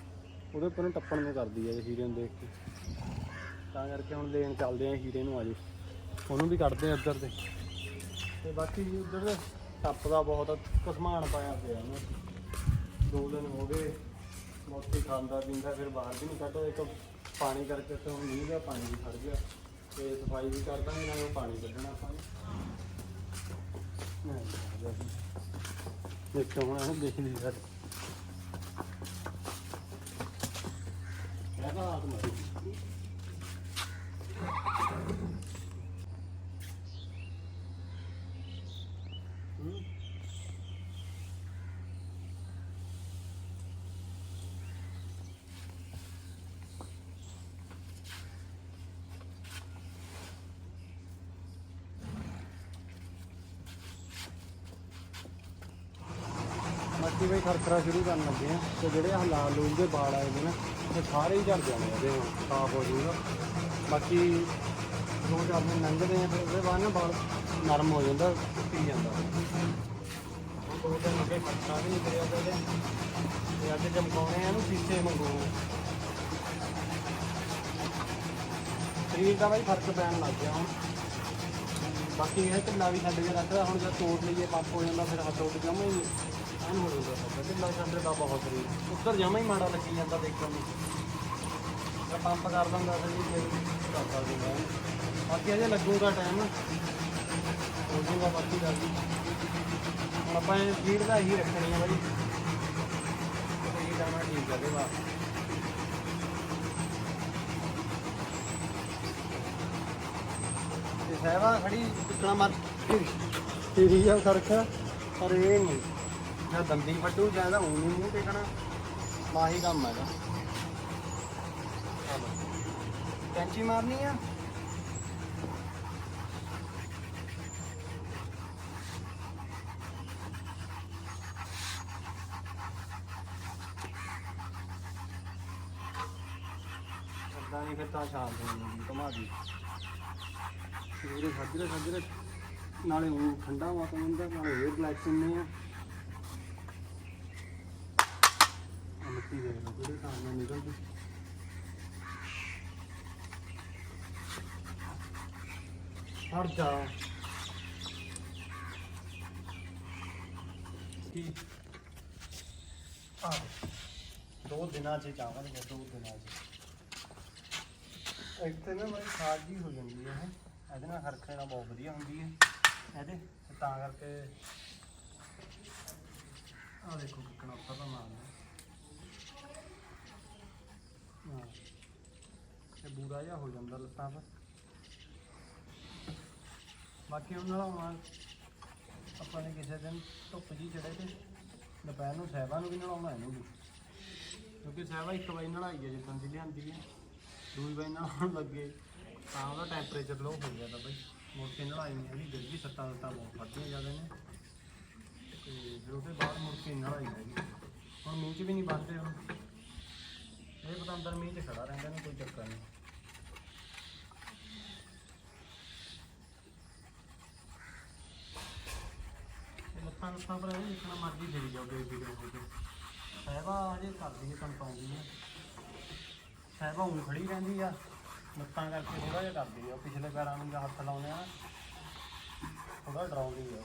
ਉਹਦੇ ਉੱਪਰ ਨੂੰ ਟੱਪਣ ਨੂੰ ਕਰਦੀ ਹੈ ਹੀਰੇ ਨੂੰ ਦੇਖ ਕੇ। ਤਾਂ ਕਰਕੇ ਹੁਣ ਲੈਣ ਚੱਲਦੇ ਆ ਹੀਰੇ ਨੂੰ ਆਜੋ। ਉਹਨੂੰ ਵੀ ਕੱਢਦੇ ਆ ਉੱਧਰ ਤੇ। ਤੇ ਬਾਕੀ ਜੀ ਉੱਧਰ ਦੇ ਟੱਪ ਦਾ ਬਹੁਤ ਕਸਮਾਨ ਪਾਇਆ ਪਿਆ ਉਹਨੂੰ। ਦੋ ਦਿਨ ਹੋ ਗਏ, ਮੋਤੀ ਖਾਂਦਾ ਪੀਂਦਾ, ਫਿਰ ਬਾਹਰ ਵੀ ਨਹੀਂ ਕੱਢਦਾ ਇੱਕ ਪਾਣੀ ਕਰਕੇ ਤੇ ਮੀਂਹ ਦਾ ਪਾਣੀ ਵੀ ਖੜ ਗਿਆ। ਤੇ ਸਫ਼ਾਈ ਵੀ ਕਰ ਦਾਂਗੇ, ਨਾਲੇ ਉਹ ਪਾਣੀ ਕੱਢਣਾ ਆਪਾਂ ਨੇ ਦੇਖੋ ਹੁਣ ਇਹਨੂੰ ਦੇਖ ਲਈ ਸਰ ਇਹਦਾ ਹੱਥ ਮਾਰੀ ਹੂੰ ਬਾਕੀ ਬਈ ਖਰਖਰਾ ਸ਼ੁਰੂ ਕਰਨ ਲੱਗੇ ਆ ਤੇ ਜਿਹੜੇ ਆਹ ਲਾਲ ਲੂਲ ਦੇ ਵਾਲ ਆਏ ਨੇ ਨਾ, ਇਹ ਸਾਰੇ ਹੀ ਝੜ ਜਾਣੇ ਆ, ਇਹਦੇ ਹੁਣ ਸਾਫ਼ ਹੋ ਜਾਊਗਾ। ਬਾਕੀ ਦੋ ਚਾਰ ਦਿਨ ਲੰਘਦੇ ਆ ਫਿਰ ਉਹਦੇ ਬਾਅਦ ਨਾ ਵਾਲ ਨਰਮ ਹੋ ਜਾਂਦਾ ਪੀ ਜਾਂਦਾ। ਹੁਣ ਦੋ ਦਿਨ ਖਰਖਰਾ ਵੀ ਨਹੀਂ ਕਰਿਆ ਤੇ ਤੇ ਅੱਜ ਚਮਕਾਉਣੇ ਆ ਇਹਨੂੰ ਸੀਸੇ ਮੰਗੋ ਸਰੀਰ ਦਾ ਵੀ ਫ਼ਰਕ ਪੈਣ ਲੱਗ ਗਿਆ ਹੁਣ। ਬਾਕੀ ਇਹ ਢਿੱਲਾ ਵੀ ਛੱਡ ਕੇ ਰੱਖਦਾ, ਹੁਣ ਜਦ ਤੋੜ ਲਈਏ ਪੰਪ ਹੋ ਜਾਂਦਾ, ਫਿਰ ਹੱਥ ਉੱਡ ਜਮਾ ਹੀ ਐਨ ਹੋ ਜਾਂਦਾ ਸਾਡਾ ਢਿੱਲਾ ਛੱਡ ਦਾ ਬਹੁਤ ਸਰੀਰ ਉੱਧਰ ਜਮਾ ਹੀ ਮਾੜਾ ਲੱਗੀ ਜਾਂਦਾ ਦੇਖਣ ਨੂੰ। ਜੇ ਪੰਪ ਕਰ ਦਿੰਦਾ ਫਿਰ ਵੀ ਫਿਰ ਕਰ ਸਕਦੇ ਹਾਂ ਬਾਕੀ ਅਜੇ ਲੱਗੂਗਾ ਟਾਈਮ ਹੋ ਜਾਊਗਾ ਬਾਕੀ ਗੱਲ ਵੀ। ਹੁਣ ਆਪਾਂ ਇਹ ਸਪੀਡ ਦਾ ਹੀ ਰੱਖਣੀ ਆ ਬਾਈ। ਇਹ ਕਰਨਾ ਠੀਕ ਦੇ ਤੇ ਸਹਿਵਾ ਖੜੀ ਟੁਕਣਾ ਮਾਰ। ਤੇਰੀ ਆ ਸਰਖ ਪਰ ਇਹ ਨਹੀਂ। ਜਾਂ ਦੰਦੀ ਵੱਡੂ ਜਾਂ ਇਹਦਾ ਊਂ ਨਹੀਂ ਮੂੰਹ ਟੇਕਣਾ। ਮਾਹੀ ਕੰਮ ਹੈਗਾ। ਕੈਂਚੀ ਮਾਰਨੀ ਆ? ਏਦਾਂ ਨਹੀਂ ਫਿਰ ਤਾਂ ਛਾਲ ਦੇਣੀ ਘੁਮਾ ਦੀ। ਪੂਰੇ ਸੱਜਰੇ ਸੱਜਰੇ ਨਾਲੇ ਉਹ ਠੰਡਾ ਮੌਸਮ ਹੁੰਦਾ, ਨਾਲੇ ਇਹ ਰਿਲੈਕਸ ਹੁੰਦੇ ਆ। ਮਿੱਟੀ ਦੇਖ ਲਓ ਕਿਹੜੇ ਹਿਸਾਬ ਨਾਲ ਨਿਕਲਦੀ। ਹਟ ਜਾ। ਕੀ? ਆ ਦੋ ਦਿਨਾਂ ਚ ਚਾਵਾਂਗੇ ਦੋ ਦਿਨਾਂ ਚ। ਇੱਥੇ ਨਾ ਮੇਰੀ ਖਾਦ ਜੀ ਹੋ ਜਾਂਦੀ ਹੈ ਇਹਦੇ ਨਾਲ ਹਰਕਤ ਨਾਲ ਬਹੁਤ ਵਧੀਆ ਹੁੰਦੀ ਹੈ। ਇਹਦੇ, ਤਾਂ ਕਰਕੇ ਆ ਦੇਖੋ ਕਿੰਨਾ ਪਤਾ ਮਾਰਦਾ ਹਾਂ ਇਹ ਬੂਰਾ ਜਿਹਾ ਹੋ ਜਾਂਦਾ ਲੱਤਾਂ 'ਤੇ ਬਾਕੀ ਉਹਨਾਂ ਨਾਲ ਹੁਣ ਆਪਾਂ ਨੇ ਕਿਸੇ ਦਿਨ ਧੁੱਪ ਜੀ ਚੜੇ ਤੇ ਦੁਪਹਿਰ ਨੂੰ ਸਹਿਬਾ ਨੂੰ ਵੀ ਨਲਾਉਣਾ ਇਹਨੂੰ ਵੀ। ਕਿਉਂਕਿ ਸਹਿਬਾ ਇੱਕ ਵਾਰੀ ਨਲਾਈ ਹੈ ਜਿੱਦਾਂ ਦੀ ਲਿਆਂਦੀ ਹੈ ਦੂਜੀ ਵਾਰੀ ਨਲਾਉਣ ਲੱਗੇ, ਤਾਂ ਉਹਦਾ ਟੈਂਪਰੇਚਰ ਲੋ ਹੋ ਗਿਆ ਤਾਂ ਬਈ। ਮੁੜ ਕੇ ਨੜਾਈ ਨਹੀਂ ਹੈਗੀ ਗਿਰ ਗਈ, ਸੱਟਾਂ ਸੱਟਾਂ ਬਹੁਤ ਫੜਦੀਆਂ ਜ਼ਿਆਦਾ ਨੇ। ਤੇ ਫਿਰ ਉਹਦੇ ਬਾਅਦ ਮੁੜ ਕੇ ਨੜਾਈ ਹੈਗੀ ਹੁਣ ਮੀਂਹ 'ਚ ਵੀ ਨਹੀਂ ਬੰਦੇ ਹੁਣ ਇਹ ਪਤਾ ਅੰਦਰ ਮੀਂਹ 'ਚ ਖੜਾ ਰਹਿੰਦਾ, ਨਹੀਂ ਕੋਈ ਚੱਕਰ ਨਹੀਂ। ਇਹ ਪਰ ਇਹ ਜਿੱਕਣਾ ਮਰਜ਼ੀ ਫਿਰੀ ਜਾਓ ਬੇਬੀ ਹੋ ਕੇ ਸਹਿਬਾ ਹਜੇ ਕਰਦੀ ਹੈ ਕੰਪਾਉਂਦੀ ਹੈ ਸਹਿਬਾ ਉਂ ਖੜੀ ਰਹਿੰਦੀ ਆ, ਲੱਤਾਂ ਕਰਕੇ ਥੋੜਾ ਜਿਹਾ ਕਰਦੀ ਆ। ਪਿਛਲੇ ਪੈਰਾਂ ਨੂੰ ਜਾਂ ਹੱਥ ਲਾਉਂਦੇ ਆ ਥੋੜਾ ਡਰਾਉਂਦੀ ਆ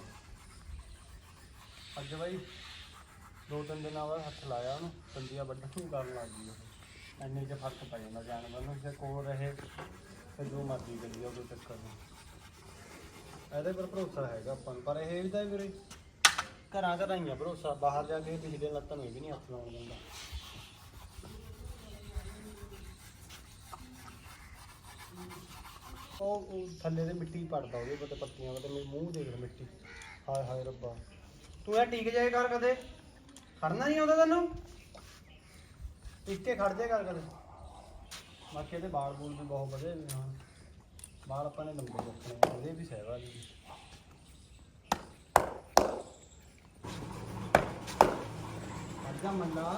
ਅੱਜ ਬਾਈ ਦੋ ਤਿੰਨ ਦਿਨਾਂ ਬਾਅਦ ਹੱਥ ਲਾਇਆ ਉਹਨੂੰ ਦੰਦੀਆਂ ਵੱਢਣ ਨੂੰ ਕਰਨ ਲੱਗ ਗਈ ਉਹ। ਐਨੇ 'ਚ ਫ਼ਰਕ ਪੈ ਜਾਂਦਾ ਜਾਨਵਰ ਨੂੰ, ਜੇ ਕੋਲ ਰਹੇ ਤੇ ਜੋ ਮਰਜ਼ੀ ਕਰੀ ਜਾਓ ਕੋਈ ਚੱਕਰ ਨਹੀਂ ਇਹਦੇ ਪਰ ਭਰੋਸਾ ਹੈਗਾ ਆਪਾਂ ਨੂੰ, ਪਰ ਇਹ ਵੀ ਤਾਂ ਵੀਰੇ ਘਰਾਂ ਘਰਾਂ ਹੀ ਆ ਭਰੋਸਾ ਬਾਹਰ ਜਾ ਕੇ ਪਿਛਲੇ ਲੱਤਾਂ ਨੂੰ ਇਹ ਵੀ ਨਹੀਂ ਹੱਥ ਲਾਉਣ ਦਿੰਦਾ। ਉਹ ਉਹ ਥੱਲੇ ਦੇ ਮਿੱਟੀ ਪੜਦਾ ਉਹਦੇ ਪਤੇ ਪੱਤੀਆਂ ਪਤੇ ਮੇਰੇ ਮੂੰਹ ਦੇਖ ਲੈ ਮਿੱਟੀ। ਹਾਏ ਹਾਏ ਰੱਬਾ। ਤੂੰ ਇਹ ਟਿਕ ਜਾਏ ਕਰ ਕਦੇ? ਖੜਨਾ ਨਹੀਂ ਆਉਂਦਾ ਤੈਨੂੰ? ਇੱਕੇ ਖੜ ਜਾਏ ਕਰ ਕਦੇ। ਬਾਕੀ ਇਹਦੇ ਬਾਲ ਬੂਲ ਵੀ ਬਹੁਤ ਵਧੇ ਨੇ ਹਾਂ ਬਾਲ ਆਪਾਂ ਨੇ ਲੰਬੇ ਰੱਖਣੇ ਆ, ਵੀ ਸਹਿਵਾ ਦੀ ਅੱਜਾ ਮੰਗਾ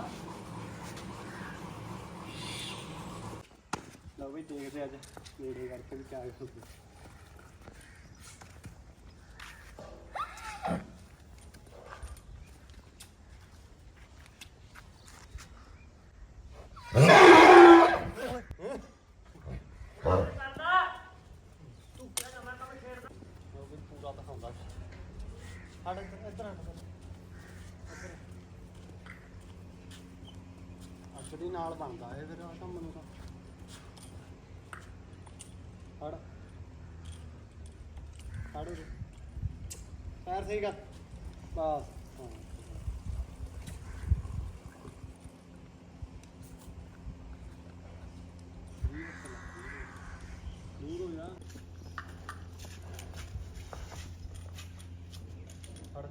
ਲਓ ਵੀ ਦੇਖਦੇ ਅੱਜ ਨੇੜੇ ਕਰਕੇ ਵੀ ਕਿਆ ਹੋਊਗਾ ਉਹ ਵੀ ਪੂਰਾ ਦਿਖਾਉਂਦਾ ਸਾਡੇ ਇੱਧਰ ਆ ਅਕੜੀ ਨਾਲ ਬਣਦਾ ਇਹ ਫਿਰ ਆ ਕੰਮ ਨੂੰ ਤਾਂ। ਫੜ। ਫੜ ਉਰੇ। ਪੈਰ ਸਹੀ ਕਰ। ਬਸ ਹਾਂ ਦੂਰ ਹੋ ਜਾ ਫੜ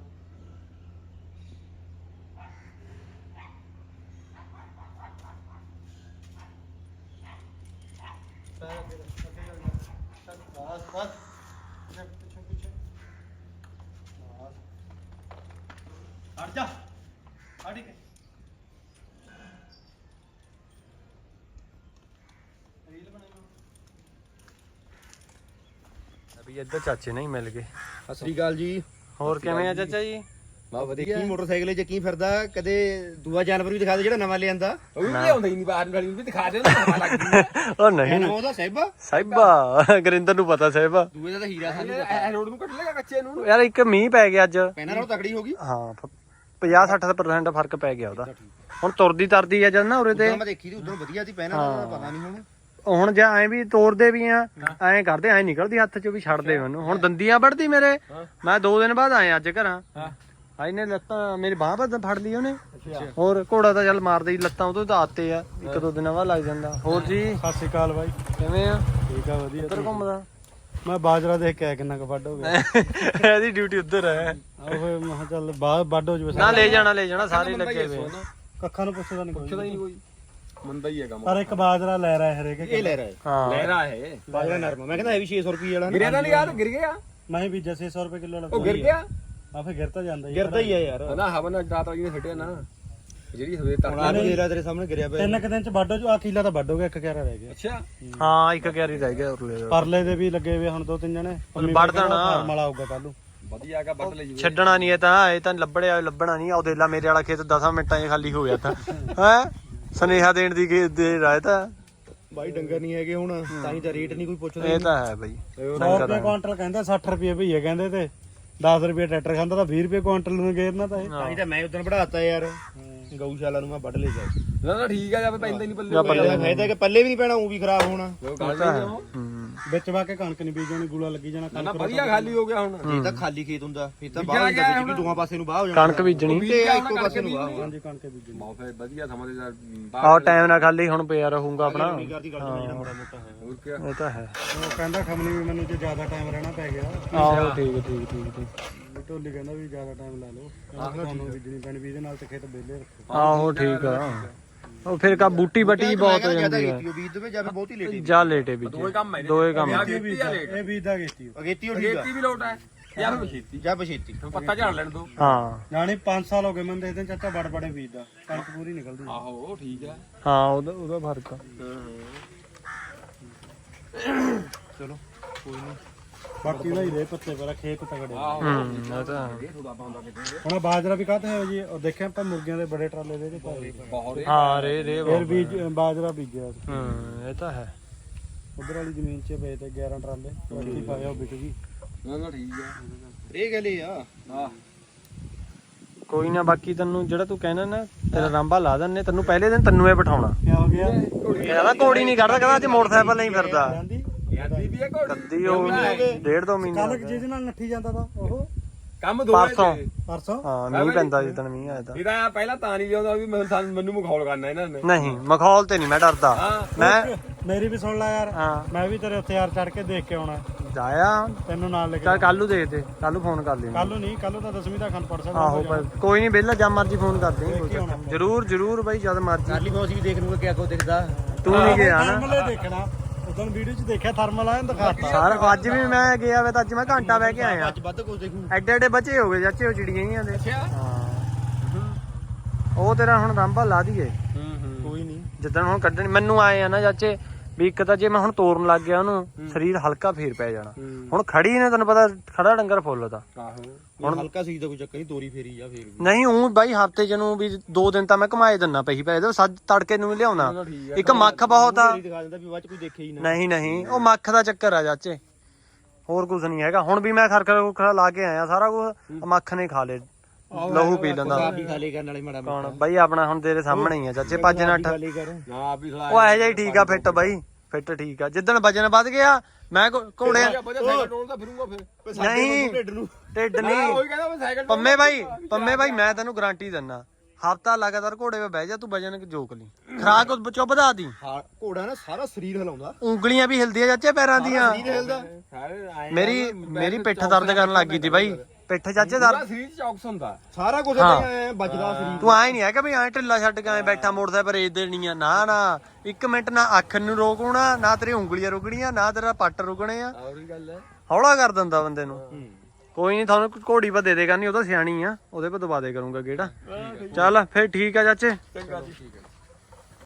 ਪੈਰ ਅੱਗੇ ਰੱਖ, ਅੱਗੇ ਚੱਲ ਜਾ। ਚੱਲ, ਬਸ ਬਸ ਪਿੱਛੇ ਪਿੱਛੇ ਪਿੱਛੇ ਬਸ ਹਟ ਜਾ ਹਟ ਕੇ ਰੀਲ ਬਣਾਈ ਅਭੀ ਇੱਧਰ ਚਾਚੇ ਨਹੀਂ ਮਿਲ ਗਏ। ਸਤਿ ਸ੍ਰੀ ਅਕਾਲ ਜੀ। ਹੋਰ ਕਿਵੇਂ ਆ ਚਾਚਾ ਜੀ? ਬਾ ਵਧੀਆ। ਦੇਖੀ ਮੋਟਰਸਾਈਕਲ 'ਚ ਕੀ ਫਿਰਦਾ? ਕਦੇ ਦੂਆ ਜਾਨਵਰ ਵੀ ਦਿਖਾ ਦੇ ਜਿਹੜਾ ਨਵਾਂ ਲਿਆਂਦਾ। ਉਹ ਵੀ ਲਿਆਉਂਦਾ ਹੀ ਨਹੀਂ ਬਾਹਰ ਵਾਲੀ ਨੂੰ ਵੀ ਦਿਖਾ ਦੇ ਨਾ ਹਵਾ ਲੱਗਦੀ ਉਹ ਨਹੀਂ। ਨਾਮ ਉਹਦਾ ਸਹਿਬਾ। ਸਾਹਿਬਾ। ਗੁਰਿੰਦਰ ਨੂੰ ਪਤਾ ਸਾਹਿਬਾ। ਦੂਏ ਦਾ ਤਾਂ ਹੀਰਾ ਸਾਨੂੰ ਐ ਰੋਡ ਨੂੰ ਕੱਢ ਲੇਗਾ ਕੱਚੇ ਨੂੰ। ਯਾਰ ਇੱਕ ਮੀਂਹ ਪੈ ਗਿਆ ਅੱਜ। ਪਹਿਲਾਂ ਨਾਲੋਂ ਤਕੜੀ ਹੋ ਗਈ। ਹਾਂ 50 60% ਫ਼ਰਕ ਪੈ ਗਿਆ ਉਹਦਾ। ਹੁਣ ਤੁਰਦੀ ਤਰਦੀ ਆ ਜਦ ਨਾ ਉਰੇ ਤੇ। ਮੈਂ ਦੇਖੀ ਤੀ ਉਦੋਂ ਵਧੀਆ ਸੀ ਪਹਿਲਾਂ ਪਤਾ ਨਹੀਂ ਹੁਣ। ਹੁਣ ਜੇ ਐ ਵੀ ਤੋੜਦੇ ਵੀ ਆ ਐਂ ਕਰਦੇ ਐ ਨਿਕਲਦੀ ਹੱਥ ਚੋਂ ਵੀ ਛੱਡਦੇ ਮੈਨੂੰ। ਹੁਣ ਦੰਦੀਆਂ ਵੱਢਦੀ ਮੇਰੇ। ਮੈਂ ਦੋ ਦਿਨ ਬਾਅਦ ਆਇਆ ਅੱਜ ਘਰਾਂ। ਹਾਂ। ਆ ਇਹਨੇ ਲੱਤਾਂ ਮੇਰੀ ਬਾਹ ਪਰ ਫੜ ਲਈ ਉਹਨੇ। ਹੋਰ ਘੋੜਾ ਤਾਂ ਚੱਲ ਮਾਰਦਾ ਹੀ ਲੱਤਾਂ ਉਹਦੇ ਤਾਂ ਆਤੇ ਆ। ਇੱਕ ਦੋ ਦਿਨਾਂ ਬਾਅਦ ਲੱਗ ਜਾਂਦਾ। ਹੋਰ ਜੀ? ਸਤਿ ਸ਼੍ਰੀ ਅਕਾਲ ਬਾਈ। ਕਿਵੇਂ ਆ? ਠੀਕ ਆ ਵਧੀਆ ਕਿੱਧਰ ਘੁੰਮਦਾ? ਮੈਂ ਬਾਜਰਾ ਦੇਖ ਕੇ ਆਇਆ ਕਿੰਨਾ ਕੁ ਵੱਡ ਹੋ ਗਿਆ। ਇਹਦੀ ਡਿਊਟੀ ਉੱਧਰ ਹੈ। ਆਹ ਫੇ ਮੈਂ ਚੱਲ ਬਾਹਰ ਵੱਡ ਹੋ ਜਵੇ ਨਾ ਲੈ ਜਾਣਾ ਲੈ ਜਾਣਾ ਸਾਰੇ ਲੱਗੇ ਹੋਏ। ਕੱਖਾਂ ਨੂੰ ਪੁੱਛਦਾ ਨਹੀਂ ਪੁੱਛਦਾ ਹੀ ਕੋਈ ਨਹੀਂ ਕੋਈ। ਮੰਦਾ ਹੀ ਹੈ ਕੰਮ ਪਰ ਇੱਕ ਬਾਜਰਾ ਲੈ ਰਿਹਾ ਹਰੇਕ ਇਹ ਲੈ ਰਿਹਾ ਹਾਂ। ਲੈ ਰਹਾ ਹੈ ਬਾਜਰਾ ਨਰਮ। ਮੈਂ ਕਹਿੰਦਾ ਇਹ ਵੀ 600 ਰੁਪਏ ਵਾਲਾ ਗਿਰਿਆ ਤਾਂ ਨਹੀਂ ਯਾਰ ਗਿਰ ਗਿਆ। ਮੈਂ ਵੀ ਬੀਜਾ 600 ਰੁਪਏ ਕਿਲੋ ਉਹ ਗਿਰ ਗਿਆ। ਆ ਫੇ ਗਿਰ ਤਾਂ ਜਾਂਦਾ ਹੀ ਗਿਰਦਾ ਹੀ ਆ ਯਾਰ। ਨਾ ਹਵਾ ਨਾਲ ਡਾਟ ਵਾਲੀ ਨੇ ਫਟਿਆ ਨਾ। ਜਿਹੜੀ ਹਵੇ ਤਾਂ ਹੁਣ ਆ ਵੀ ਤੇਰਾ ਸਾਹਮਣੇ ਗਿਰਿਆ ਪਿਆ। ਤਿੰਨ ਕੁ ਦਿਨ ਚ ਵੱਡ ਹੋ ਜੂ। ਆ ਕੀਲਾ ਤਾਂ ਵੱਡ ਹੋ ਗਿਆ ਇੱਕ ਕਿਆਰਾ ਰਹਿ ਗਿਆ। ਅੱਛਾ। ਹਾਂ ਇੱਕ ਕਿਆਰੀ ਰਹਿ ਗਿਆ ਉਰਲੇ ਦਾ। ਪਰਲੇ ਦੇ ਵੀ ਲੱਗੇ ਹੋਏ ਹੁਣ ਦੋ ਤਿੰਨ ਜਣੇ। ਵੱਢ ਦੇਣਾ। ਫਾਰਮ ਵਾਲਾ ਆਊਗਾ ਕੱਲੂ ਵਧੀਆ ਕਾ ਵੱਢ ਲਈ ਛੱਡਣਾ ਨਹੀਂ ਇਹ ਤਾਂ ਇਹ ਤਾਂ ਲੱਭੜਿਆ ਲੱਭਣਾ ਨਹੀਂ। ਉਹ ਦੇਲਾ ਮੇਰੇ ਵਾਲਾ ਖੇਤ 10 ਮਿੰਟਾਂ 'ਚ ਖਾਲੀ ਹੋ ਗਿਆ ਤਾਂ। ਹੈ? ਸੁਨੇਹਾ ਦੇਣ ਦੀ ਗੇ- ਦੇ ਰਾਇ ਤਾਂ ਬਾਈ ਡੰਗਰ ਨਹੀਂ ਹੈਗੇ ਹੁਣ ਤਾਂ ਹੀ ਤਾਂ ਰੇਟ ਨਹੀਂ ਕੋਈ ਪੁੱਛਦਾ। ਇਹ ਤਾਂ ਹੈ ਬਈ। 100 ਰੁਪਏ ਕੁਆਂਟਲ ਕਹਿੰਦਾ 60 ਰੁਪਏ ਭਈਏ ਕਹਿੰਦੇ ਤੇ। 10 ਰੁਪਏ ਟਰੈਕਟਰ ਖਾਂਦਾ ਤਾਂ 20 ਰੁਪਏ ਕੁਆਂਟਲ ਨੂੰ ਗੇਰਨਾ ਤਾਂ ਇਹ। ਤਾਂ ਮੈਂ ਉਦੋਂ ਵਧਾਤਾ ਯਾਰ। ਗਊਸ਼ਾਲਾ ਨੂੰ ਮੈਂ ਵੱਢ ਲੈ ਜਾ ਨਾ ਨਾ ਠੀਕ ਆ ਜਾ ਪੈਂਦਾ ਨਹੀਂ ਪੱਲੇ ਪੱਲੇ ਫਾਇਦਾ ਕਿ ਪੱਲੇ ਵੀ ਨਹੀਂ ਪੈਣਾ ਉਹ ਵੀ ਖਰਾਬ ਹੋਣਾ। ਉਹ ਉਹ ਵਿੱਚ ਵਾ ਕੇ ਕਣਕ ਨਹੀਂ ਬੀਜਣੀ ਗੁਲਾ ਲੱਗੀ ਜਾਣਾ ਨਾ ਵਧੀਆ ਖਾਲੀ ਹੋ ਗਿਆ ਹੁਣ। ਇਹ ਤਾਂ ਖਾਲੀ ਖੇਤ ਹੁੰਦਾ ਇਹ ਤਾਂ ਬਾਹਰ ਵਿੱਚ ਵੀ ਦੋਹਾਂ ਪਾਸੇ ਨੂੰ ਬਾਹ ਹੋ ਜਾਣਾ। ਕਣਕ ਬੀਜਣੀ। ਤੇ ਇੱਕੋ ਪਾਸੇ ਨੂੰ ਬਾਹ ਹੋਣਾ ਹਾਂਜੀ ਕਣਕ ਬੀਜਣੀ। ਬਹੁਤ ਫਿਰ ਵਧੀਆ ਸਮਾਂ ਦੇ ਨਾਲ ਆਹ ਟਾਈਮ ਨਾਲ ਖਾਲੀ ਹੁਣ ਪਿਆ ਰਹੂੰਗਾ ਆਪਣਾ। ਨਹੀਂ ਕਰਦੀ ਗੱਲ ਜਿਹੜਾ ਮਾੜਾ ਮੋਟਾ ਹੈ। ਹੋਰ ਕੀ ਇਹ ਤਾਂ ਹੈ। ਉਹ ਕਹਿੰਦਾ ਖਮਣੀ ਵੀ ਮੈਨੂੰ ਜੇ ਜ਼ਿਆਦਾ ਟਾਈਮ ਰਹਿਣਾ ਪੈ ਗਿਆ। ਆਹੋ ਠੀਕ ਠੀਕ ਠੀਕ ਠੀਕ। ਵੀ ਢੋਲੀ ਕਹਿੰਦਾ ਵੀ ਜ਼ਿਆਦਾ ਟਾਈਮ ਲਾ ਲਓ। ਕਹਿੰਦਾ ਤੁਹਾਨੂੰ ਬੀਜਣੀ ਪੈਣੀ ਵੀ ਇਹਦੇ ਨਾਲ ਤੇ ਖੇਤ ਵਿਹਲੇ ਰੱਖੋ। ਆਹੋ ਠੀਕ ਆ। ਉਹ ਫਿਰ ਕਾ ਬੂਟੀ ਬੱਟੀ ਬਹੁਤ ਹੋ ਜਾਂਦੀ ਹੈ ਬੀਜ ਦੇਵੇ ਜਾਂ ਲੇਟ। ਜਾ ਲੇਟੇ ਵਿੱਚ। ਦੋਏ ਕੰਮ ਹੈ ਦੋਏ ਕੰਮ ਜਾਂ ਹੈ। ਖੇਤੀ ਜਾਂ ਲੇਟ। ਇਹ ਬੀਜ ਦਾ ਕੀਤੀ ਅਗੇਤੀ ਉਹ ਠੀਕ ਆ। ਖੇਤੀ ਵੀ ਲੋਟ ਹੈ ਜਾਂ ਖੇਤੀ ਜਾਂ ਬਛੇਤੀ ਪੱਤਾ ਝਾੜ ਲੈਣ ਦੋ। ਹਾਂ। ਜਾਣੀ 5 ਸਾਲ ਹੋ ਗਏ ਮੈਨੂੰ ਦੇਖਦੇ ਚਾਚਾ ਬੜ ਬੜੇ ਬੀਜ ਦਾ। ਕਣਕ ਪੂਰੀ ਨਿਕਲਦੀ ਆਹੋ ਠੀਕ ਹੈ ਹਾਂ ਉਹਦਾ ਉਹਦਾ ਫ਼ਰਕ ਆ। ਚਲੋ ਕੋਈ ਨਹੀਂ ਬਾਕੀ ਦਾ ਹੀ ਦੇ ਪੱਤੇ ਪਰ ਖੇਤ ਤਗੜੇ ਆਹੋ ਹੂੰ ਇਹ ਤਾਂ ਹੈ। ਹੁਣ ਆਹ ਬਾਜਰਾ ਵੀ ਕਾਹਤੇ ਹੈ ਜੀ ਉਹ ਦੇਖਿਆ ਆਪਾਂ ਮੁਰਗੀਆਂ ਦੇ ਬੜੇ ਟਰਾਲੇ ਦੇ ਦੇ ਪਾਏ ਬਹੁਤ ਹਾਂ ਰੇ ਰੇ ਫਿਰ ਬੀਜ ਬਾਜਰਾ ਬੀਜਿਆ। ਹੂੰ ਇਹ ਤਾਂ ਹੈ। ਉਧਰ ਵਾਲੀ ਜ਼ਮੀਨ 'ਚ ਪਏ ਤੇ 11 ਟਰਾਲੇ ਰੱਖੀ ਪਾਇਆ ਉਹ ਵਿਕ ਗਈ। ਨਾ ਨਾ ਠੀਕ ਹੈ ਇਹ ਗੱਲ ਹੀ ਆ। ਆਹ ਕੋਈ ਨਾ ਬਾਕੀ ਤੈਨੂੰ ਜਿਹੜਾ ਤੂੰ ਕਹਿਣਾ ਨਾ ਤੇਰਾ ਰਾਂਬਾ ਲਾ ਦਿੰਨੇ ਤੈਨੂੰ ਪਹਿਲੇ ਦਿਨ ਤੈਨੂੰ ਇਹ ਬਿਠਾਉਣਾ। ਕੀ ਹੋ ਗਿਆ? ਕਹਿੰਦਾ ਘੋੜੀ ਨਹੀਂ ਕਰਦਾ ਕਹਿੰਦਾ ਅੱਜ ਮੋਟਰਸਾਈਕਲ ਨਹੀਂ ਫਿਰਦਾ। ਜਾਂਦੀ ਜਾਂਦੀ ਵੀ ਹੈ ਘੋੜੀ ਕੱਦੀ ਉਹ ਡੇਢ ਦੋ ਮਹੀਨੇ ਕੱਲ ਜਿਹਦੇ ਨਾਲ ਨੱਠੀ ਜਾਂਦਾ ਤਾ ਉਹ। ਕੰਮ ਦੋ ਪਰਸੋਂ। ਪਰਸੋਂ? ਹਾਂ ਮੀਂਹ ਪੈਂਦਾ ਜਿੱਦਣ ਮੀਂਹ ਆਇਆ ਤਾਂ। ਇਹਦਾ ਪਹਿਲਾਂ ਤਾਂ ਨਹੀਂ ਲਿਆਉਂਦਾ ਵੀ ਮੈਨੂੰ ਸਾਨੂੰ- ਮੈਨੂੰ ਮਖੌਲ ਕਰਨਾ ਇਹਨਾਂ ਨੇ। ਨਹੀਂ ਮਖੌਲ ਤੇ ਨਹੀਂ ਮੈਂ ਡਰਦਾ। ਹਾਂ। ਮੈਂ ਮੇਰੀ ਵੀ ਸੁਣ ਲੈ ਯਾਰ। ਹਾਂ। ਮੈਂ ਵੀ ਤੇਰੇ ਉੱਤੇ ਯਾਰ ਚੜ ਕੇ ਦੇਖ ਕੇ ਆਉਣਾ। ਜਾਇਆ। ਤੈਨੂੰ ਨਾਲ ਲੈ ਕੇ ਚੱਲ ਕੱਲ ਨੂੰ ਦੇਖਦੇ। ਕੱਲ ਨੂੰ ਫੋਨ ਕਰ ਲਈ ਕੱਲ ਨੂੰ ਨਹੀਂ ਕੱਲ ਨੂੰ ਤਾਂ 10ਵੀਂ ਦਾ ਖੰਡ ਪੜ ਸਕਦਾ ਆਹੋ ਪਰ ਕੋਈ ਨਹੀਂ ਵਿਹਲਾ ਜਦ ਮਰਜ਼ੀ ਫੋਨ ਕਰ ਦੇ ਕੋਈ ਚੱਕਰ ਨੀ। ਜ਼ਰੂਰ ਜ਼ਰੂਰ ਬਾਈ ਜਦ ਮਰਜ਼ੀ। ਕਾਲੀ ਬੌਸ ਵੀ ਦੇਖ ਲੂਗਾ ਕਿਆ ਕੋ ਦਿਖਦਾ। ਤੂੰ ਨਹੀਂ ਗਿਆ ਨਾ। ਦੇਖਣਾ। ਉਦੋਂ ਵੀਡੀਓ 'ਚ ਦੇਖਿਆ ਥਰਮਲ ਆਇਆ ਦਿਖਾਤਾ। ਸਾਰਾ ਅੱਜ ਵੀ ਮੈਂ ਗਿਆ ਵੇ ਤਾਂ ਅੱਜ ਮੈਂ ਘੰਟਾ ਬਹਿ ਕੇ ਆਇਆ। ਅੱਜ ਵੱਧ ਕੁਝ ਦੇਖੂ। ਐਡੇ ਐਡੇ ਬੱਚੇ ਹੋ ਗਏ ਚਾਚੇ ਉਹ ਚਿੜੀਆਂ ਹੀ ਦੇ। ਅੱਛਾ। ਹਾਂ। ਉਹ ਤੇਰਾ ਹੁਣ ਰਾਂਬਾ ਲਾ ਦਈਏ। ਹੂੰ ਹੂੰ। ਕੋਈ ਨਹੀਂ ਜਿੱਦਣ ਹੁਣ ਕੱਢਣ ਮੈਨੂੰ ਆਏ ਆ ਨਾ ਚਾਚੇ ਵੀ ਇੱਕ ਤਾਂ ਜੇ ਮੈਂ ਹੁਣ ਤੋਰਨ ਲੱਗ ਗਿਆ ਉਹਨੂੰ ਸਰੀਰ ਹਲਕਾ ਫੇਰ ਪੈ ਜਾਣਾ। ਹੁਣ ਖੜੀ ਨੇ ਤੈਨੂੰ ਪਤਾ ਖੜਾ ਡੰਗਰ ਫੁੱਲ ਦਾ। ਆਹੋ। ਹੁਣ ਹਲਕਾ ਸੀ ਦਾ ਕੋਈ ਚੱਕਰ ਨਹੀਂ ਤੋਰੀ ਫੇਰੀ ਆ ਫੇਰ ਵੀ। ਨਹੀਂ ਉਹ ਬਾਈ ਹਫ਼ਤੇ ਚ ਨੂੰ ਵੀ ਦੋ ਦਿਨ ਤਾਂ ਮੈਂ ਘਮਾਏ ਦਿੰਨਾ ਪਈ ਪੈ ਇਹਦੇ ਸੱਜ ਤੜਕੇ ਨੂੰ ਲਿਆਉਣਾ। ਠੀਕ ਇੱਕ ਮੱਖ ਬਹੁਤ ਆ। ਤੋਰੀ ਦਿਖਾ ਦਿੰਦਾ ਵੀ ਬਾਅਦ ਚ ਕੋਈ ਦੇਖੇ ਹੀ ਨਾ। ਨਹੀਂ ਨਹੀਂ ਉਹ ਮੱਖ ਦਾ ਚੱਕਰ ਆ ਚਾਚੇ। ਹੋਰ ਕੁਝ ਨਹੀਂ ਹੈਗਾ। ਹੁਣ ਵੀ ਮੈਂ ਖਰਖਰ ਖੁਰਖਰਾ ਲਾ ਕੇ ਆਇਆ ਸਾਰਾ ਕੁਝ ਮੱਖ ਨੇ ਖਾ ਲੇ ਲਹੂ ਪੀ ਲੈਂਦਾ। ਆਪ ਹੀ ਖਾ ਲੇ ਕਰਨ ਵਾਲੇ ਮਾੜਾ ਕੌਣ? ਬਾਈ ਆਪਣਾ ਹੁਣ ਤੇਰੇ ਸਾਹਮਣੇ ਹੀ ਆ ਚਾਚੇ ਭੱਜ ਨੱਠ ਨਾ ਆਪ ਵੀ ਉਹ ਇਹੋ ਜਿਹਾ ਹੀ ਠੀਕ ਆ ਫਿੱਟ ਬਾਈ। ਫਿੱਟ ਠੀਕ ਆ। ਜਿੱਦਣ ਵਜਨ ਵੱਧ ਗਿਆ ਮੈਂ ਘੋ- ਘੋੜੇ ਬਜਾ ਸਾਈਕਲ ਟੋਲਦਾ ਫਿਰੂੰਗਾ ਫਿਰ। ਨਹੀਂ ਢਿੱਡ ਨੂੰ। ਢਿੱਡ ਨਹੀਂ। ਉਹੀ ਕਹਿੰਦਾ ਮੈਂ ਸਾਈਕਲ ਪੰਮੇ ਬਾਈ ਪੰਮੇ ਬਾਈ ਮੈਂ ਤੈਨੂੰ ਗਾਰੰਟੀ ਦਿੰਨਾ। ਹਫਤਾ ਲਗਾਤਾਰ ਘੋੜੇ 'ਤੇ ਬਹਿ ਜਾ ਤੂੰ ਵਜਨ ਜੋਕ ਲਈ। ਖਰਾਕ ਉਹ ਚੁੱਪ ਵਧਾ ਦੀ। ਹਾਂ ਘੋੜਾ ਨਾ ਸਾਰਾ ਸਰੀਰ ਹਿਲਾਉਂਦਾ। ਉਂਗਲੀਆਂ ਵੀ ਹਿਲਦੀਆਂ ਚਾਚੇ ਪੈਰਾਂ ਦੀਆਂ। ਸਰੀਰ ਹਿਲਦਾ। ਸਾਰੇ ਆਏ ਮੇਰੀ ਮੇਰੀ ਪਿੱਠ ਦਰਦ ਕਰਨ ਲੱਗ ਗਈ ਤੀ ਬਾਈ। ਪਿੱਠ ਚਾਚੇ ਦਰਦ ਪੂਰਾ ਸਰੀਰ ਚ ਚੌਕਸ ਹੁੰਦਾ। ਸਾਰਾ ਕੁਝ ਹਾਂ। ਐ ਬਚਦਾ ਸਰੀਰ ਤੂੰ ਐ ਨਹੀਂ ਹੈ ਕਿ ਵੀ ਐ ਢਿੱਲਾ ਛੱਡ ਕੇ ਐ ਬੈਠਾ ਮੋਟਰਸਾਈਕਲ ਪਰ ਰੇਤ ਦੇਣੀ ਆ। ਨਾ ਨਾ। ਇੱਕ ਮਿੰਟ ਨਾ ਅੱਖ ਨੂੰ ਰੋਕਣਾ ਨਾ ਤੇਰੀ ਉਂਗਲੀਆਂ ਰੁਕਣੀਆਂ ਨਾ ਤੇਰਾ ਪੱਟ ਰੁਕਣੇ ਆ। ਆਹ ਗੱਲ ਹੈ ਹੌਲਾ ਕਰ ਦਿੰਦਾ ਬੰਦੇ ਨੂੰ। ਕੋਈ ਨਹੀਂ ਤੁਹਾਨੂੰ ਘੋੜੀ ਪਾ ਦੇ ਦੇਗਾ ਨਹੀਂ ਉਹ ਤਾਂ ਸਿਆਣੀ ਆ। ਉਹਦੇ ਪਾ ਦਵਾ ਦੇ ਕਰੂੰਗਾ ਕਿਹੜਾ ਚੱਲ ਫਿਰ ਠੀਕ ਆ ਚਾਚੇ। ਚੰਗਾ ਜੀ ਠੀਕ ਹੈ